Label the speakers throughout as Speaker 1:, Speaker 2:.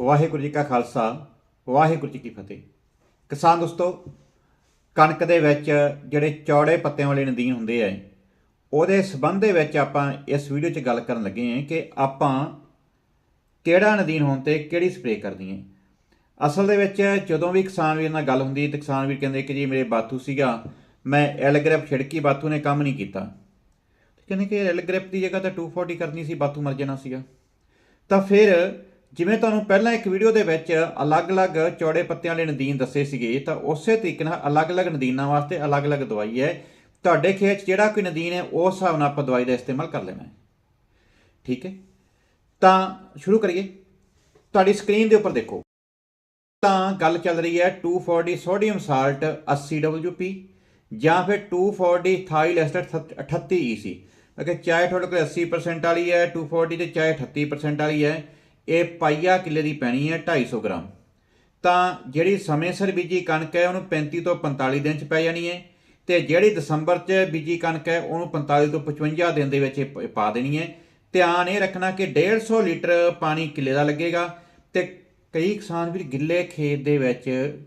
Speaker 1: ਵਾਹਿਗੁਰੂ ਜੀ ਕਾ ਖਾਲਸਾ, ਵਾਹਿਗੁਰੂ ਜੀ ਕੀ ਫਤਿਹ। ਕਿਸਾਨ ਦੋਸਤੋ, ਕਣਕ ਦੇ ਵਿੱਚ ਜਿਹੜੇ ਚੌੜੇ ਪੱਤਿਆਂ ਵਾਲੇ ਨਦੀਨ ਹੁੰਦੇ ਆ ਉਹਦੇ ਸਬੰਧ ਦੇ ਵਿੱਚ ਆਪਾਂ ਇਸ ਵੀਡੀਓ 'ਚ ਗੱਲ ਕਰਨ ਲੱਗੇ ਹਾਂ ਕਿ ਆਪਾਂ ਕਿਹੜਾ ਨਦੀਨ ਹੋਣ ਤੇ ਕਿਹੜੀ ਸਪਰੇਅ ਕਰਨੀ ਹੈ ਅਸਲ ਦੇ ਵਿੱਚ ਜਦੋਂ ਵੀ ਕਿਸਾਨ ਵੀਰ ਨਾਲ ਗੱਲ ਹੁੰਦੀ, ਤੇ ਕਿਸਾਨ ਵੀਰ ਕਹਿੰਦੇ ਕਿ ਜੀ ਮੇਰੇ ਬਾਥੂ ਸੀਗਾ, ਮੈਂ ਐਲਗ੍ਰਿਪ ਛਿੜਕੀ, ਬਾਥੂ ਨੇ ਕੰਮ ਨਹੀਂ ਕੀਤਾ। ਕਹਿੰਦੇ ਕਿ ਐਲਗ੍ਰਿਪ ਦੀ ਜਗ੍ਹਾ ਤਾਂ 240 ਕਰਨੀ ਸੀ, ਬਾਥੂ ਮਰ ਜਾਣਾ ਸੀਗਾ। ਤਾਂ ਫਿਰ ਜਿਵੇਂ ਤੁਹਾਨੂੰ ਪਹਿਲਾਂ ਇੱਕ ਵੀਡੀਓ ਦੇ ਵਿੱਚ ਅਲੱਗ-ਅਲੱਗ ਚੌੜੇ ਪੱਤਿਆਂ ਵਾਲੇ ਨਦੀਨ ਦੱਸੇ ਸੀਗੇ, ਤਾਂ ਉਸੇ ਤਰੀਕੇ ਨਾਲ ਅਲੱਗ-ਅਲੱਗ ਨਦੀਨਾਂ ਵਾਸਤੇ ਅਲੱਗ-ਅਲੱਗ ਦਵਾਈ ਹੈ। ਤੁਹਾਡੇ ਖੇਤ 'ਚ ਜਿਹੜਾ ਕੋਈ ਨਦੀਨ ਹੈ, ਉਸ ਹਿਸਾਬ ਨਾਲ ਆਪਾਂ ਦਵਾਈ ਦਾ ਇਸਤੇਮਾਲ ਕਰ ਲੈਣਾ ਹੈ। ਠੀਕ ਹੈ? ਤਾਂ ਸ਼ੁਰੂ ਕਰੀਏ। ਤੁਹਾਡੀ ਸਕਰੀਨ ਦੇ ਉੱਪਰ ਦੇਖੋ। ਤਾਂ ਗੱਲ ਚੱਲ ਰਹੀ ਹੈ 240 ਸੋਡੀਅਮ ਸਾਲਟ 80 WP ਜਾਂ ਫਿਰ 240 ਥਾਈਲ ਐਸਟਰ 38 EC ਅਗਰ ਚਾਹੇ ਤੁਹਾਡੇ ਕੋਲ 80% ਵਾਲੀ ਹੈ 240 ਤੇ ਚਾਹੇ 38% ਵਾਲੀ ਹੈ ਇਹ ਪਾਈਆ ਕਿੱਲੇ ਦੀ ਪੈਣੀ ਹੈ 250 ਗ੍ਰਾਮ। ਤਾਂ ਜਿਹੜੀ ਸਮੇਂ ਸਿਰ ਬੀਜੀ ਕਣਕ ਹੈ, ਉਹਨੂੰ 35 ਤੋਂ 45 ਦਿਨ ਚ ਪੈ ਜਾਣੀ ਹੈ ਤੇ ਜਿਹੜੀ ਦਸੰਬਰ ਚ ਬੀਜੀ ਕਣਕ ਹੈ, ਉਹਨੂੰ 45 ਤੋਂ 55 ਦਿਨ ਦੇ ਵਿੱਚ ਇਹ ਪ- ਪਾ ਦੇਣੀ ਹੈ। ਧਿਆਨ ਇਹ ਰੱਖਣਾ ਕਿ 150 ਲੀਟਰ ਪਾਣੀ ਕਿੱਲੇ ਦਾ ਲੱਗੇਗਾ ਤੇ ਕਈ ਕਿਸਾਨ ਵੀਰ ਗਿੱਲੇ ਖੇਤ ਦੇ ਵਿੱਚ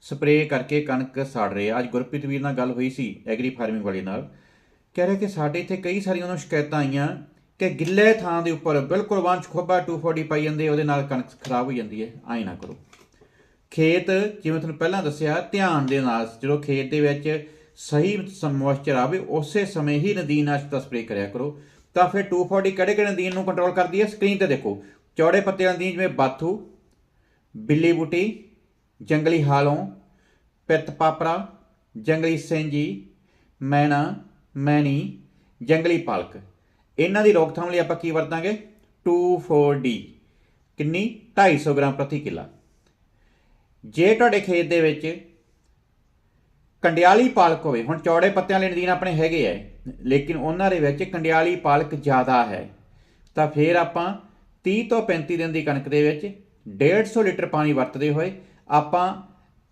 Speaker 1: ਸਪਰੇਅ ਕਰਕੇ ਕਣਕ ਸਾੜ ਰਹੇ ਆ। ਅੱਜ ਗੁਰਪ੍ਰੀਤ ਵੀਰ ਨਾਲ ਗੱਲ ਹੋਈ ਸੀ ਐਗਰੀ ਫਾਰਮਿੰਗ ਵਾਲੇ ਨਾਲ। ਕਹਿ ਰਿਹਾ ਕਿ ਸਾਡੇ ਇੱਥੇ ਕਈ ਸਾਰੀਆਂ ਉਹਨਾਂ ਸ਼ਿਕਾਇਤਾਂ ਆਈਆਂ ਕਿ ਗਿੱਲੇ ਥਾਂ ਦੇ ਉੱਪਰ ਬਿਲਕੁਲ ਵੰਸ਼ ਖੋਬਾ 240 ਪਾਈ ਜਾਂਦੇ, ਉਹਦੇ ਨਾਲ ਕਣਕ ਖਰਾਬ ਹੋ ਜਾਂਦੀ ਹੈ ਐਂ ਨਾ ਕਰੋ। ਖੇਤ, ਜਿਵੇਂ ਤੁਹਾਨੂੰ ਪਹਿਲਾਂ ਦੱਸਿਆ, ਧਿਆਨ ਦੇ ਨਾਲ, ਜਦੋਂ ਖੇਤ ਦੇ ਵਿੱਚ ਸਹੀ ਮੋਇਸਚਰ ਆਵੇ, ਉਸੇ ਸਮੇਂ ਹੀ ਨਦੀਨਾਸ਼ਕ ਦਾ ਸਪਰੇਅ ਕਰਿਆ ਕਰੋ। ਤਾਂ ਫਿਰ 240 ਕਿਹੜੇ ਕਿਹੜੇ ਨਦੀਨ ਨੂੰ ਕੰਟਰੋਲ ਕਰਦੀ ਹੈ? ਸਕਰੀਨ ਤੇ ਦੇਖੋ। ਚੌੜੇ ਪੱਤੇ ਵਾਲੀ ਜਿਵੇਂ ਬਾਥੂ, ਬਿੱਲੀ ਬੂਟੀ, ਜੰਗਲੀ ਹਾਲੋਂ, ਪਿੱਤ ਪਾਪਰਾ, ਜੰਗਲੀ ਸੈਂਜੀ, ਮੈਣਾ, ਮੈਣੀ, ਜੰਗਲੀ ਪਾਲਕ। ਇਹਨਾਂ ਦੀ ਰੋਕਥਾਮ ਲਈ ਆਪਾਂ ਕੀ ਵਰਤਾਂਗੇ? 2,4-D ਕਿੰਨੀ? 250 ਗ੍ਰਾਮ ਪ੍ਰਤੀ ਕਿੱਲਾ। ਜੇ ਤੁਹਾਡੇ ਖੇਤ ਦੇ ਵਿੱਚ ਕੰਡਿਆਲੀ ਪਾਲਕ ਹੋਵੇ ਹੁਣ ਚੌੜੇ ਪੱਤਿਆਂ ਵਾਲੇ ਨਦੀਨ ਆਪਣੇ ਹੈਗੇ ਐ ਲੇਕਿਨ ਉਹਨਾਂ ਦੇ ਵਿੱਚ ਕੰਡਿਆਲੀ ਪਾਲਕ ਜ਼ਿਆਦਾ ਹੈ ਤਾਂ ਫਿਰ ਆਪਾਂ 30 ਤੋਂ 35 ਦਿਨ ਦੀ ਕਣਕ ਦੇ ਵਿੱਚ 150 ਲੀਟਰ ਪਾਣੀ ਵਰਤਦੇ ਹੋਏ ਆਪਾਂ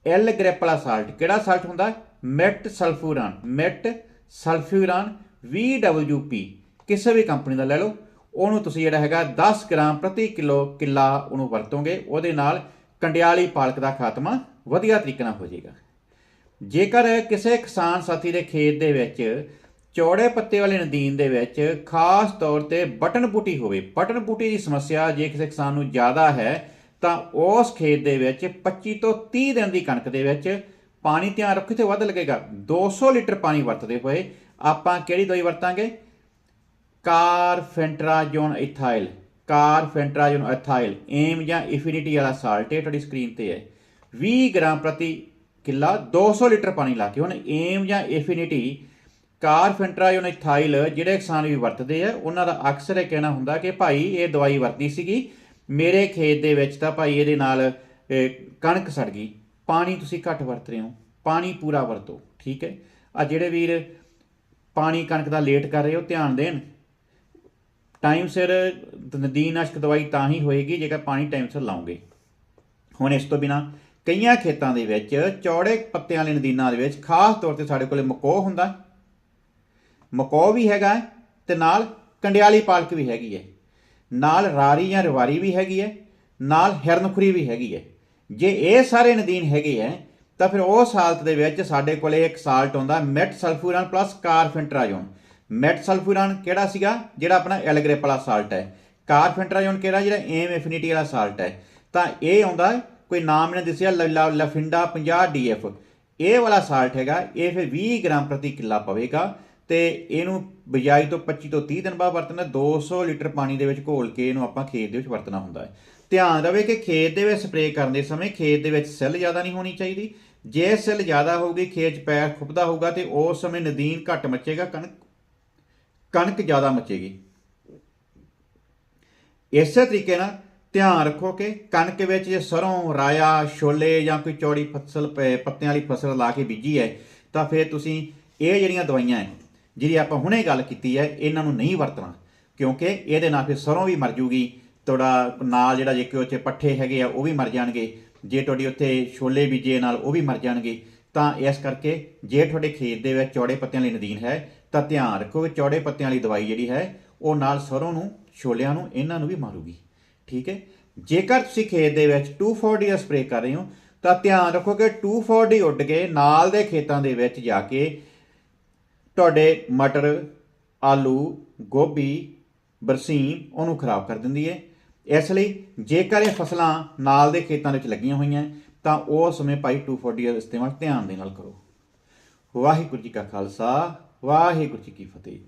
Speaker 1: ਐਲ ਗ੍ਰੈਪ ਵਾਲਾ ਸਾਲਟ ਕਿਹੜਾ ਸਾਲਟ ਹੁੰਦਾ? Metsulfuron metsulfuron VWP ਕਿਸੇ ਵੀ ਕੰਪਨੀ ਦਾ ਲੈ ਲਓ, ਉਹਨੂੰ ਤੁਸੀਂ ਜਿਹੜਾ ਹੈਗਾ 10 ਗ੍ਰਾਮ ਪ੍ਰਤੀ ਕਿਲੋ ਕਿੱਲਾ ਉਹਨੂੰ ਵਰਤੋਗੇ, ਉਹਦੇ ਨਾਲ ਕੰਡਿਆਲੀ ਪਾਲਕ ਦਾ ਖਾਤਮਾ ਵਧੀਆ ਤਰੀਕੇ ਨਾਲ ਹੋ ਜਾਏਗਾ। ਜੇਕਰ ਕਿਸੇ ਕਿਸਾਨ ਸਾਥੀ ਦੇ ਖੇਤ ਦੇ ਵਿੱਚ ਚੌੜੇ ਪੱਤੇ ਵਾਲੇ ਨਦੀਨ ਦੇ ਵਿੱਚ ਖਾਸ ਤੌਰ ਤੇ ਬਟਨ ਬੂਟੀ ਹੋਵੇ, ਬਟਨ ਬੂਟੀ ਦੀ ਸਮੱਸਿਆ ਜੇ ਕਿਸੇ ਕਿਸਾਨ ਨੂੰ ਜ਼ਿਆਦਾ ਹੈ, ਤਾਂ ਉਸ ਖੇਤ ਦੇ ਵਿੱਚ 25 ਤੋਂ 30 ਦਿਨ ਦੀ ਕਣਕ ਦੇ ਵਿੱਚ ਪਾਣੀ ਧਿਆਨ ਰੱਖੋ ਤੇ ਵੱਧ ਲੱਗੇਗਾ। 200 ਲੀਟਰ ਪਾਣੀ ਵਰਤਦੇ ਹੋਏ ਆਪਾਂ ਕਿਹੜੀ ਦਵਾਈ ਵਰਤਾਂਗੇ? ਕਾਰਫੈਂਟਰਾਜੋਨ ਇਥਾਈਲ ਕਾਰਫੈਂਟਰਾਜੋਨ ਇਥਾਈਲ ਏਮ ਜਾਂ ਇਫਿਨਿਟੀ ਵਾਲਾ ਸਾਲਟ ਇਹ ਤੁਹਾਡੀ ਸਕਰੀਨ ਤੇ ਹੈ। 20 ਗ੍ਰਾਮ ਪ੍ਰਤੀ ਕਿੱਲਾ 200 ਲੀਟਰ ਪਾਣੀ ਲਾ ਕੇ ਹੁਣ ਏਮ ਜਾਂ ਇਫਿਨਿਟੀ ਕਾਰਫੈਂਟਰਾਜੋਨ ਇਥਾਈਲ ਜਿਹੜੇ ਕਿਸਾਨ ਵੀ ਵਰਤਦੇ ਆ, ਉਹਨਾਂ ਦਾ ਅਕਸਰ ਇਹ ਕਹਿਣਾ ਹੁੰਦਾ ਕਿ ਭਾਈ ਇਹ ਦਵਾਈ ਵਰਤੀ ਸੀਗੀ, ਮੇਰੇ ਖੇਤ ਦੇ ਵਿੱਚ ਤਾਂ ਭਾਈ ਇਹਦੇ ਨਾਲ ਕਣਕ ਸੜ ਗਈ। ਪਾਣੀ ਤੁਸੀਂ ਘੱਟ ਵਰਤ ਰਹੇ ਹੋ, ਪਾਣੀ ਪੂਰਾ ਵਰਤੋ, ਠੀਕ ਹੈ? ਆ ਜਿਹੜੇ ਵੀਰ ਪਾਣੀ ਕਣਕ ਦਾ ਲੇਟ ਕਰ ਰਹੇ ਹੋ, ਧਿਆਨ ਦੇਣ ਟਾਈਮ ਸਿਰ ਨਦੀਨਾਸ਼ਕ ਦਵਾਈ ਤਾਂ ਹੀ ਹੋਏਗੀ ਜੇਕਰ ਪਾਣੀ ਟਾਈਮ ਸਿਰ ਲਾਉਂਗੇ। ਹੁਣ ਇਸ ਤੋਂ ਬਿਨਾ ਕਈਆਂ ਖੇਤਾਂ ਦੇ ਵਿੱਚ ਚੌੜੇ ਪੱਤਿਆਂ ਵਾਲੇ ਨਦੀਨਾਂ ਦੇ ਵਿੱਚ ਖਾਸ ਤੌਰ ਤੇ ਸਾਡੇ ਕੋਲੇ ਮਕੋ ਹੁੰਦਾ। ਮਕੋ ਵੀ ਹੈਗਾ ਹੈ ਤੇ ਨਾਲ ਕੰਡਿਆਲੀ ਪਾਲਕ ਵੀ ਹੈਗੀ ਹੈ। ਨਾਲ ਰਾਰੀ ਜਾਂ ਰਵਾਰੀ ਵੀ ਹੈਗੀ ਹੈ, ਨਾਲ ਹਿਰਨਖੁਰੀ ਵੀ ਹੈਗੀ ਹੈ। ਜੇ ਇਹ ਸਾਰੇ ਨਦੀਨ ਹੈਗੇ ਹੈ, ਤਾਂ ਫਿਰ ਉਸ ਹਾਲਤ ਦੇ ਵਿੱਚ ਸਾਡੇ ਕੋਲੇ ਇੱਕ ਸਾਲਟ ਆਉਂਦਾ, metsulfuron plus carfentrazone. Metsulfuron ਕਿਹੜਾ ਸੀਗਾ? ਜਿਹੜਾ ਆਪਣਾ ਐਲਗ੍ਰੇਪ ਵਾਲਾ ਸਾਲਟ ਹੈ। ਕਾਰਫੈਂਟਰਾਜੋਨ ਕਿਹੜਾ ਜਿਹੜਾ ਏਮ ਇਨਫਿਨਿਟੀ ਵਾਲਾ ਸਾਲਟ ਹੈ। ਤਾਂ ਇਹ ਆਉਂਦਾ, ਕੋਈ ਨਾਮ ਇਹਨੇ ਦੱਸਿਆ, ਲ- ਲ- ਲਫਿੰਡਾ 50 ਡੀਐਫ। ਇਹ ਵਾਲਾ ਸਾਲਟ ਹੈਗਾ, ਇਹ ਫਿਰ 20 ਗ੍ਰਾਮ ਪ੍ਰਤੀ ਕਿੱਲਾ ਪਵੇਗਾ। ਤੇ ਇਹਨੂੰ ਬਿਜਾਈ ਤੋਂ 25 ਤੋਂ 30 ਦਿਨ ਬਾਅਦ ਵਰਤਣਾ 200 ਲੀਟਰ ਪਾਣੀ ਦੇ ਵਿੱਚ ਘੋਲ ਕੇ ਇਹਨੂੰ ਆਪਾਂ ਖੇਤ ਦੇ ਵਿੱਚ ਵਰਤਣਾ ਹੁੰਦਾ ਹੈ। ਧਿਆਨ ਰਵੇ ਕਿ ਖੇਤ ਦੇ ਵਿੱਚ ਸਪਰੇਅ ਕਰਨ ਦੇ ਸਮੇਂ ਖੇਤ ਦੇ ਵਿੱਚ ਸੈੱਲ ਜ਼ਿਆਦਾ ਨਹੀਂ ਹੋਣੀ ਚਾਹੀਦੀ। ਜੇ ਸੈੱਲ ਜ਼ਿਆਦਾ ਹੋਊਗੀ, ਖੇਤ 'ਚ ਪੈਰ ਖੁੱਬਦਾ ਹੋਊਗਾ ਤੇ ਉਸ ਸਮੇਂ ਨਦੀਨ ਘੱਟ ਮੱਚੇਗਾ, ਕਣਕ ਕਣਕ ਜ਼ਿਆਦਾ ਮੱਚੇਗੀ। ਇਸੇ ਤਰੀਕੇ ਨਾਲ ਧਿਆਨ ਰੱਖੋ ਕਿ ਕਣਕ ਵਿੱਚ ਜੇ ਸਰੋਂ, ਰਾਇਆ, ਛੋਲੇ ਜਾਂ ਕੋਈ ਚੌੜੀ ਫਸਲ ਪ- ਪੱਤਿਆਂ ਵਾਲੀ ਫਸਲ ਲਾ ਕੇ ਬੀਜੀ ਹੈ, ਤਾਂ ਫਿਰ ਤੁਸੀਂ ਇਹ ਜਿਹੜੀਆਂ ਦਵਾਈਆਂ ਹੈ, ਜਿਹੜੀ ਆਪਾਂ ਹੁਣੇ ਗੱਲ ਕੀਤੀ ਹੈ, ਇਹਨਾਂ ਨੂੰ ਨਹੀਂ ਵਰਤਣਾ। ਕਿਉਂਕਿ ਇਹਦੇ ਨਾਲ ਫਿਰ ਸਰੋਂ ਵੀ ਮਰ ਜੂਗੀ, ਤੁਹਾਡਾ ਨਾਲ ਜਿਹੜਾ ਜੇ ਕਿ ਉਹ ਪੱਠੇ ਹੈਗੇ ਆ, ਉਹ ਵੀ ਮਰ ਜਾਣਗੇ। ਜੇ ਤੁਹਾਡੀ ਉੱਥੇ ਛੋਲੇ ਬੀਜੇ ਨਾਲ ਉਹ ਵੀ ਮਰ ਜਾਣਗੇ। ਤਾਂ ਇਸ ਕਰਕੇ ਜੇ ਤੁਹਾਡੇ ਖੇਤ ਦੇ ਵਿੱਚ ਚੌੜੇ ਪੱਤਿਆਂ ਵਾਲੀ ਨਦੀਨ ਹੈ, ਤਾਂ ਧਿਆਨ ਰੱਖੋ ਕਿ ਚੌੜੇ ਪੱਤਿਆਂ ਵਾਲੀ ਦਵਾਈ ਜਿਹੜੀ ਹੈ, ਉਹ ਨਾਲ ਸਰੋਂ ਨੂੰ, ਛੋਲਿਆਂ ਨੂੰ, ਇਹਨਾਂ ਨੂੰ ਵੀ ਮਾਰੂਗੀ। ਠੀਕ ਹੈ? ਜੇਕਰ ਤੁਸੀਂ ਖੇਤ ਦੇ ਵਿੱਚ 240 ਸਪਰੇਅ ਕਰ ਰਹੇ ਹੋ, ਤਾਂ ਧਿਆਨ ਰੱਖੋ ਕਿ 240 ਉੱਡ ਕੇ ਨਾਲ ਦੇ ਖੇਤਾਂ ਦੇ ਵਿੱਚ ਜਾ ਕੇ ਤੁਹਾਡੇ ਮਟਰ, ਆਲੂ, ਗੋਭੀ, ਬਰਸੀਮ ਉਹਨੂੰ ਖਰਾਬ ਕਰ ਦਿੰਦੀ ਹੈ। ਇਸ ਲਈ ਜੇਕਰ ਇਹ ਫਸਲਾਂ ਨਾਲ ਦੇ ਖੇਤਾਂ ਵਿੱਚ ਲੱਗੀਆਂ ਹੋਈਆਂ ਤਾਂ ਉਸ ਸਮੇਂ ਭਾਈ 240 ਦਾ ਇਸਤੇਮਾਲ ਧਿਆਨ ਦੇ ਨਾਲ ਕਰੋ। ਵਾਹਿਗੁਰੂ ਜੀ ਕਾ ਖਾਲਸਾ, ਵਾਹਿਗੁਰੂ ਜੀ ਕੀ ਫਤਿਹ।